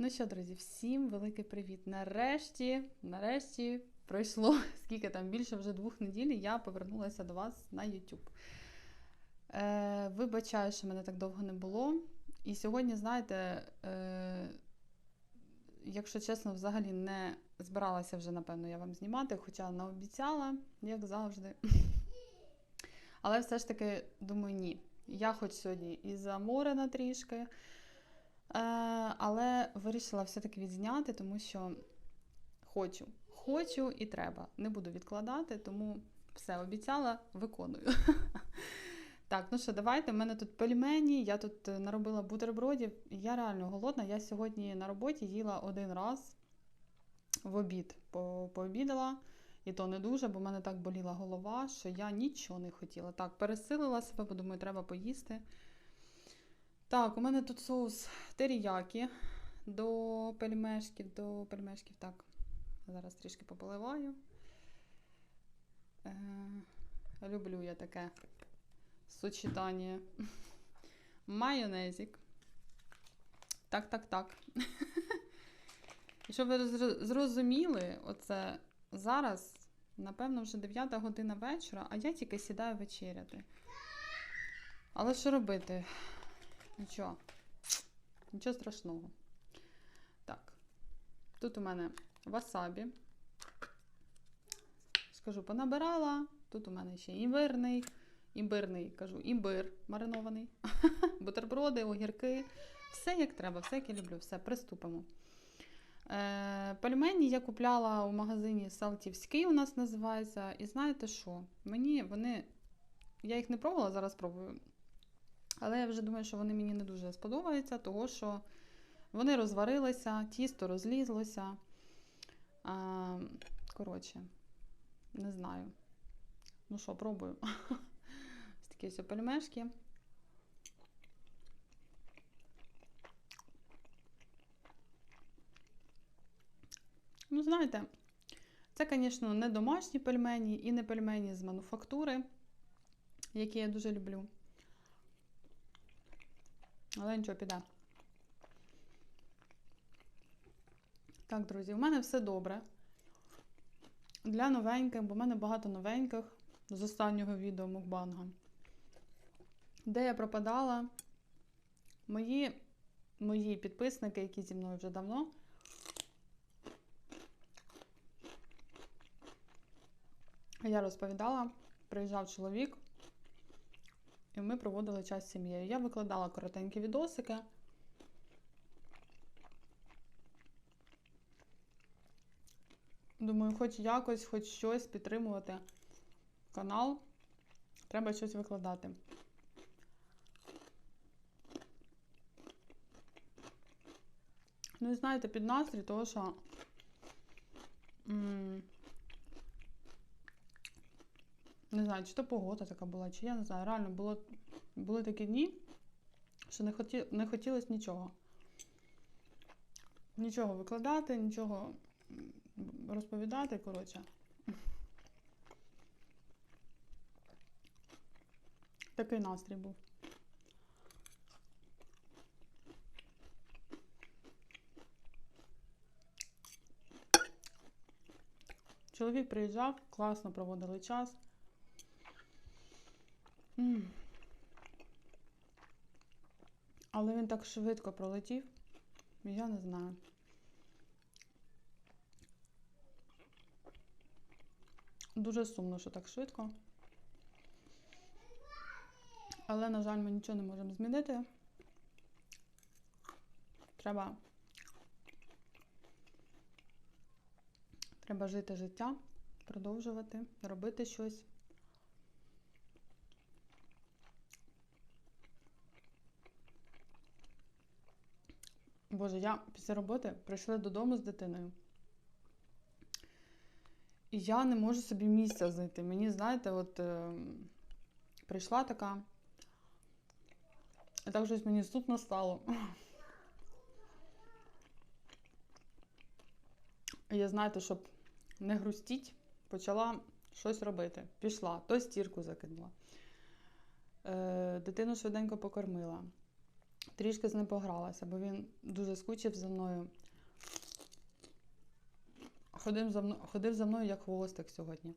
Ну що, друзі, всім великий привіт. Нарешті, нарешті пройшло скільки там більше вже двох неділь. Я повернулася до вас на YouTube. Е, Вибачаю, що мене так довго не було. І сьогодні, знаєте, е, якщо чесно, взагалі не збиралася вже, напевно, я вам знімати, хоча наобіцяла, як завжди. Але все ж таки думаю, ні. Я хоч сьогодні і заморена трішки. Е, але вирішила все-таки відзняти, тому що хочу. Хочу і треба. Не буду відкладати, тому все обіцяла, виконую. Так, ну що, давайте. У мене тут пельмені, я тут е, наробила бутербродів. Я реально голодна. Я сьогодні на роботі їла один раз в обід. По- Пообідала, і то не дуже, бо в мене так боліла голова, що я нічого не хотіла. Так, пересилила себе, бо думаю, треба поїсти. Так, у мене тут соус теріякі до пельмешків, до пельмешків. Так, зараз трішки пополиваю. Е, люблю я таке сочетання. Майонезик. Так, так, так. І щоб ви зрозуміли, оце зараз, напевно, вже 9 година вечора, а я тільки сідаю вечеряти. Але що робити? Нічого. Нічого страшного. Так. Тут у мене васабі. Скажу, понабирала. Тут у мене ще імбирний. Імбирний, кажу, імбир маринований. Бутерброди, огірки. Все як треба, все як я люблю. Все, приступимо. Е, пельмені я купляла у магазині Салтівський, у нас називається. І знаєте що? Мені вони. Я їх не пробувала, зараз пробую. Але я вже думаю, що вони мені не дуже сподобаються, того що вони розварилися, тісто розлізлося. А, коротше, не знаю. Ну що, пробую. Ось такі ось пельмешки. Ну, знаєте, це, звісно, не домашні пельмені і не пельмені з мануфактури, які я дуже люблю. Але нічого піде. Так, друзі, у мене все добре. Для новеньких, бо в мене багато новеньких з останнього відео мукбанга. Де я пропадала, мої, мої підписники, які зі мною вже давно. Я розповідала, приїжджав чоловік, і ми проводили час з сім'єю. Я викладала коротенькі відосики. Думаю, хоч якось, хоч щось підтримувати канал. Треба щось викладати. Ну і знаєте, під настрій, того, що. м, Не знаю, чи то погода така була, чи я не знаю. Реально було, були такі дні, що не, хоті, не хотілося нічого. Нічого викладати, нічого розповідати, коротше. Такий настрій був. Чоловік приїжджав, класно проводили час. Але він так швидко пролетів, я не знаю. Дуже сумно, що так швидко. Але, на жаль, ми нічого не можемо змінити. Треба. Треба жити життя, продовжувати, робити щось. Боже, я після роботи прийшла додому з дитиною. І я не можу собі місця знайти. Мені, знаєте, от е, прийшла така. І так щось мені сутно стало. І я, знаєте, щоб не грустіть, почала щось робити. Пішла, то стірку закинула. Е, дитину швиденько покормила. Трішки з ним погралася, бо він дуже скучив за мною. Ходив за мною, ходив за мною як хвостик сьогодні.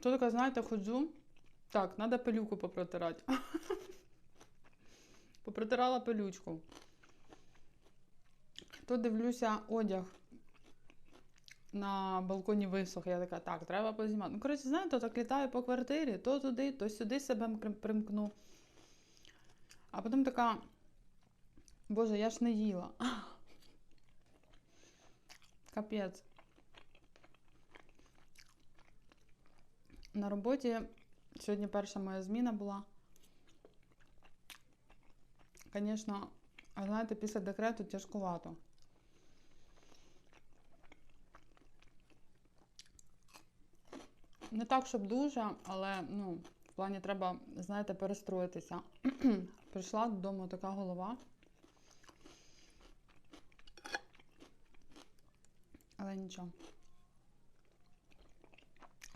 То така, знаєте, ходжу. Так, треба пилюку попротирати. Попротирала пилючку. То дивлюся одяг на балконі висох. Я така, так, треба познімати. Ну, коротше, знаєте, так літаю по квартирі, то туди, то сюди себе примкну. А потім така, боже, я ж не їла. Капець. На роботі сьогодні перша моя зміна була. Звісно, знаєте, після декрету тяжкувато. Не так, щоб дуже, але ну, в плані треба, знаєте, перестроїтися. Прийшла додому така голова. Але нічого.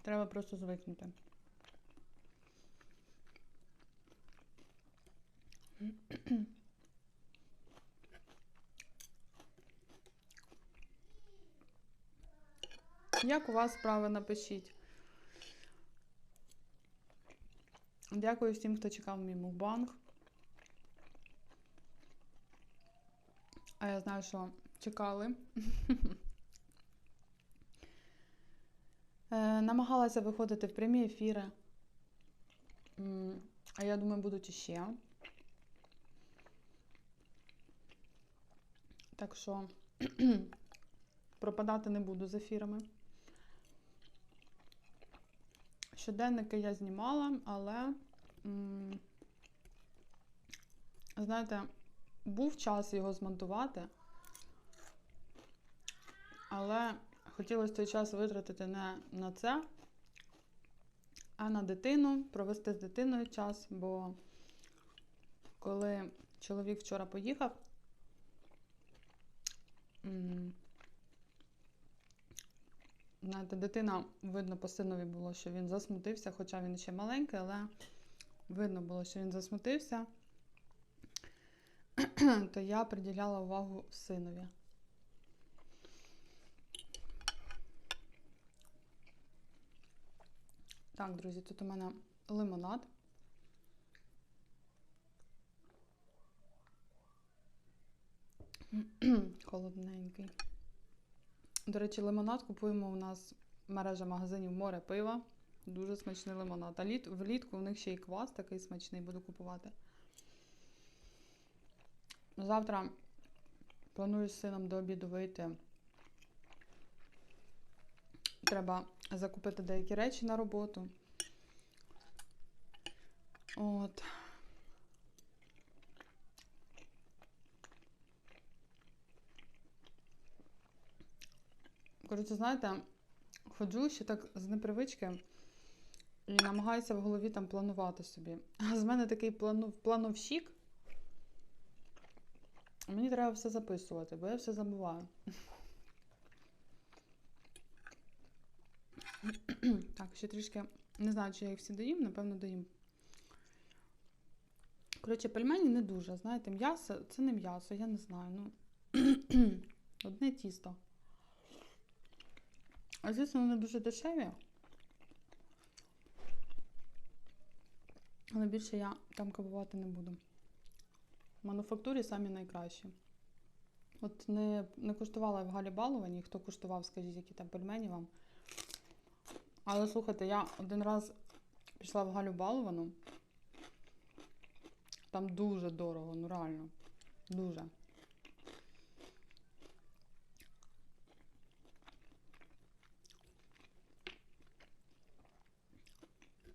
Треба просто звикнути. Як у вас справи напишіть? Дякую всім, хто чекав мій мукбанг. А я знаю, що чекали. Е, Намагалася виходити в прямі ефіри. А я думаю, будуть іще. Так що пропадати не буду з ефірами. Щоденники я знімала, але, знаєте, був час його змонтувати, але хотілося той час витратити не на це, а на дитину, провести з дитиною час, бо коли чоловік вчора поїхав, Знаєте, дитина, видно по синові було, що він засмутився, хоча він ще маленький, але видно було, що він засмутився, то я приділяла увагу синові. Так, друзі, тут у мене лимонад. Холодненький. До речі, лимонад купуємо у нас мережа магазинів море пива. Дуже смачний лимонад. А літ, влітку у них ще й квас такий смачний буду купувати. Завтра планую з сином до обіду вийти. Треба закупити деякі речі на роботу. От. Коротше, знаєте, ходжу ще так з непривички і намагаюся в голові там планувати собі. А з мене такий плану, плановщик. Мені треба все записувати, бо я все забуваю. Так, ще трішки. Не знаю, чи я їх всі доїм, напевно, доїм. Коротше, пельмені не дуже. Знаєте, м'ясо це не м'ясо, я не знаю. Ну, одне тісто. А звісно, вони дуже дешеві. Але більше я там купувати не буду. В мануфактурі самі найкращі. От не, не куштувала в Галі Баловані. Хто куштував, скажіть, які там пельмені вам. Але слухайте, я один раз пішла в Галю Баловану. Там дуже дорого, ну реально. Дуже.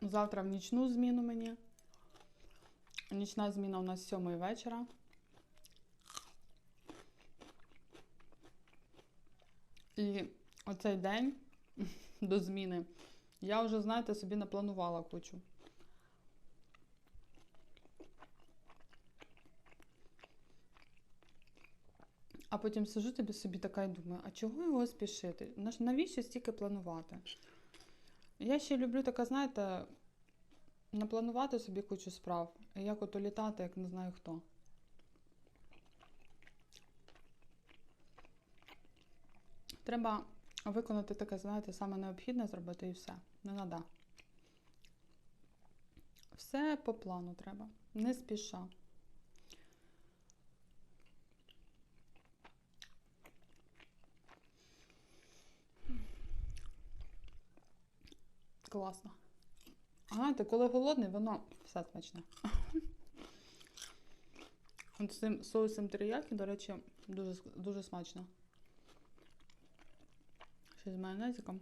Завтра в нічну зміну мені. Нічна зміна у нас з 7 вечора. І оцей день до зміни я вже, знаєте, собі напланувала кучу. А потім сижу тобі собі така і думаю, а чого його спішити? Навіщо стільки планувати? Я ще люблю така, знаєте, напланувати собі кучу справ. Як ото літати, як не знаю хто. Треба виконати таке, знаєте, саме необхідне зробити і все. Не треба. Все по плану треба. Не спіша. Класно. А знаєте, коли голодний, воно все смачне. От з цим соусом теріякі, до речі, дуже, дуже смачно. Ще з майонезиком.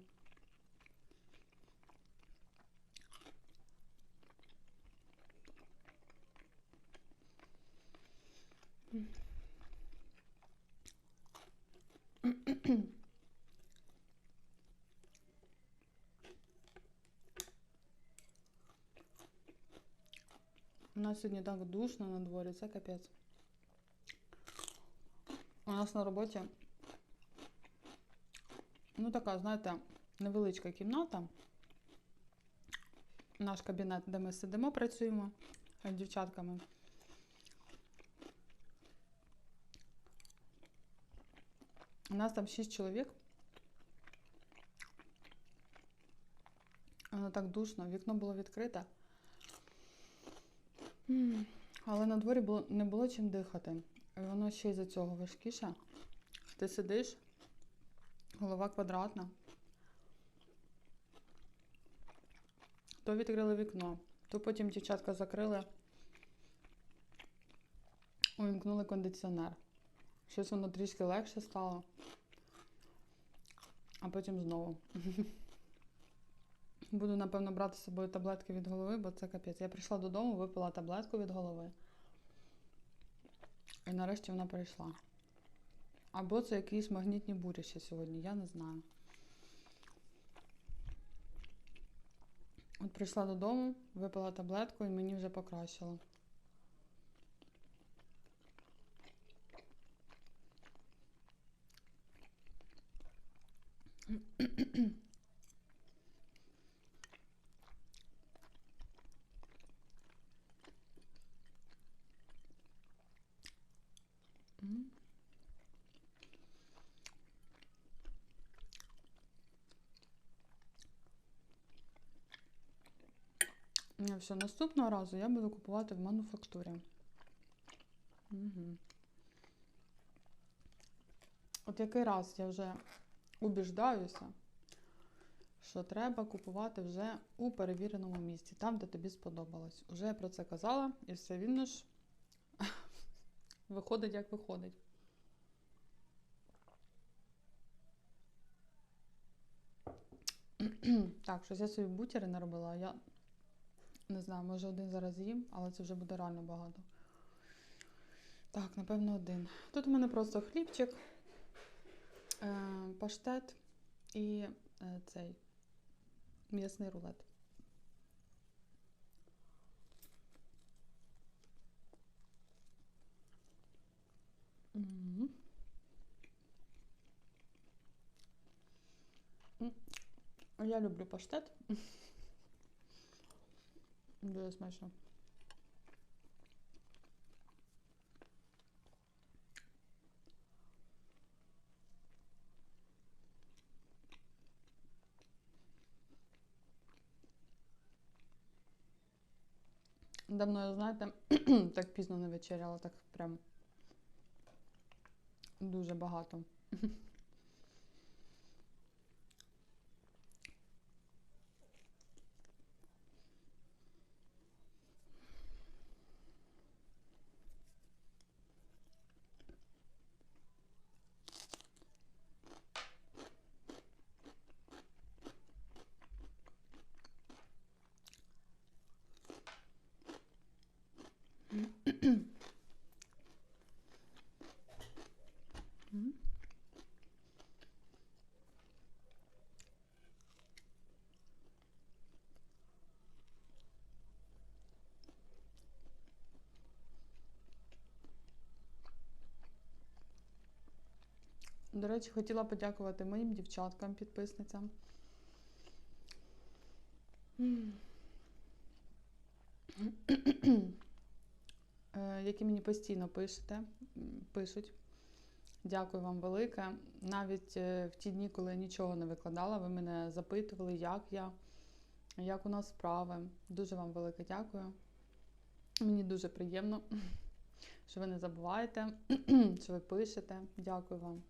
У нас сьогодні так душно на дворі, це капець. У нас на роботі, ну така, знаєте, невеличка кімната. Наш кабінет, де ми сидимо, працюємо з дівчатками. У нас там 6 чоловік. Воно так душно, вікно було відкрите. Але на дворі було, не було чим дихати. І воно ще й за цього важкіше. Ти сидиш, голова квадратна. То відкрили вікно, то потім дівчатка закрили, увімкнули кондиціонер. Щось воно трішки легше стало. А потім знову. Буду, напевно, брати з собою таблетки від голови, бо це капець. Я прийшла додому, випила таблетку від голови. І нарешті вона прийшла. Або це якісь магнітні бурі ще сьогодні, я не знаю. От прийшла додому, випила таблетку і мені вже покращило. М. Ні, все, наступного разу я буду купувати в мануфактурі. Угу. От який раз я вже убіждаюся, що треба купувати вже у перевіреному місці, там, де тобі сподобалось. Уже я про це казала, і все вільно ж виходить, як виходить. Так, щось я собі бутери не робила, а я не знаю, може один зараз їм, але це вже буде реально багато. Так, напевно, один. Тут у мене просто хлібчик, е, паштет і е, цей м'ясний рулет. Я люблю паштет. Дуже смачно. Давно, знаєте, так пізно не вечеряла, так прям дуже багато. М. До речі, хотіла подякувати моїм дівчаткам, підписницям. Е, Які мені постійно пишете, пишуть. Дякую вам велике. Навіть е, в ті дні, коли я нічого не викладала, ви мене запитували, як я, як у нас справи. Дуже вам велике дякую. Мені дуже приємно, що ви не забуваєте, що ви пишете. Дякую вам.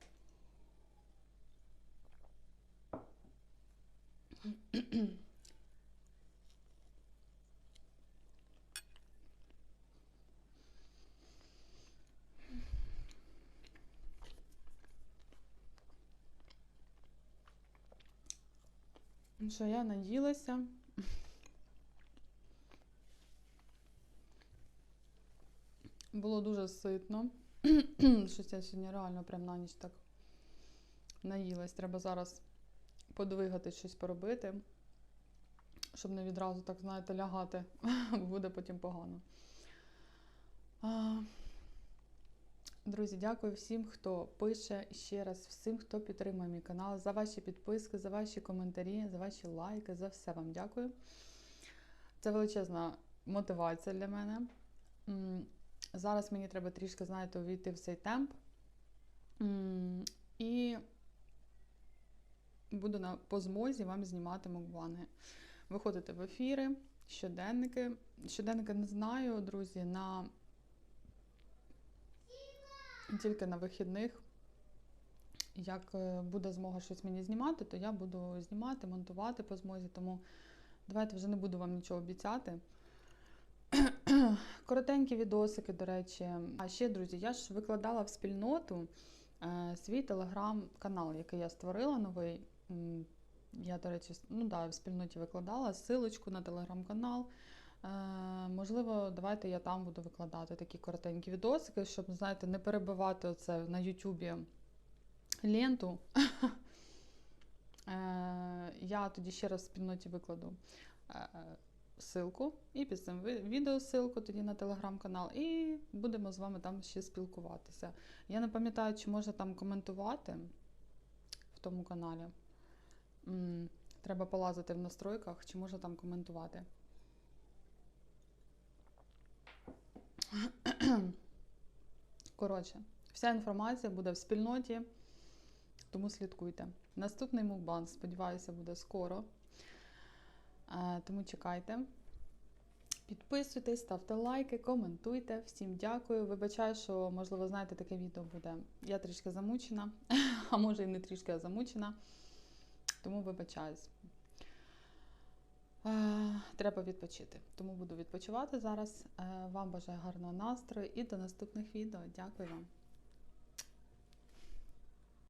Що я наїлася. Було дуже ситно. Щось я сьогодні реально прям на ніч так наїлась. Треба зараз подвигати щось поробити, щоб не відразу так, знаєте, лягати. Буде потім погано. Друзі, дякую всім, хто пише ще раз, всім, хто підтримує мій канал, за ваші підписки, за ваші коментарі, за ваші лайки, за все вам дякую. Це величезна мотивація для мене. Зараз мені треба трішки, знаєте, увійти в цей темп. І буду на, по змозі вам знімати мукбанги. Виходити в ефіри, щоденники. Щоденники не знаю, друзі, на тільки на вихідних. Як е, буде змога щось мені знімати, то я буду знімати, монтувати по змозі. Тому давайте вже не буду вам нічого обіцяти. Коротенькі відосики, до речі. А ще, друзі, я ж викладала в спільноту е, свій телеграм-канал, який я створила новий. Я, до речі, ну да, в спільноті викладала силочку на телеграм-канал. Е, можливо, давайте я там буду викладати такі коротенькі відосики, щоб, знаєте, не перебивати оце на Ютубі ленту. Е, я тоді ще раз в спільноті викладу е, і під цим відео ссылку тоді на телеграм-канал, і будемо з вами там ще спілкуватися. Я не пам'ятаю, чи можна там коментувати в тому каналі. Треба полазити в настройках, чи можна там коментувати. Коротше, вся інформація буде в спільноті, тому слідкуйте. Наступний мукбан, сподіваюся, буде скоро. Е, Тому чекайте. Підписуйтесь, ставте лайки, коментуйте. Всім дякую. Вибачаю, що, можливо, знаєте, таке відео буде. Я трішки замучена, а може і не трішки, а замучена. Тому вибачаюсь. Е, Треба відпочити. Тому буду відпочивати зараз. Е, Вам бажаю гарного настрою і до наступних відео. Дякую вам.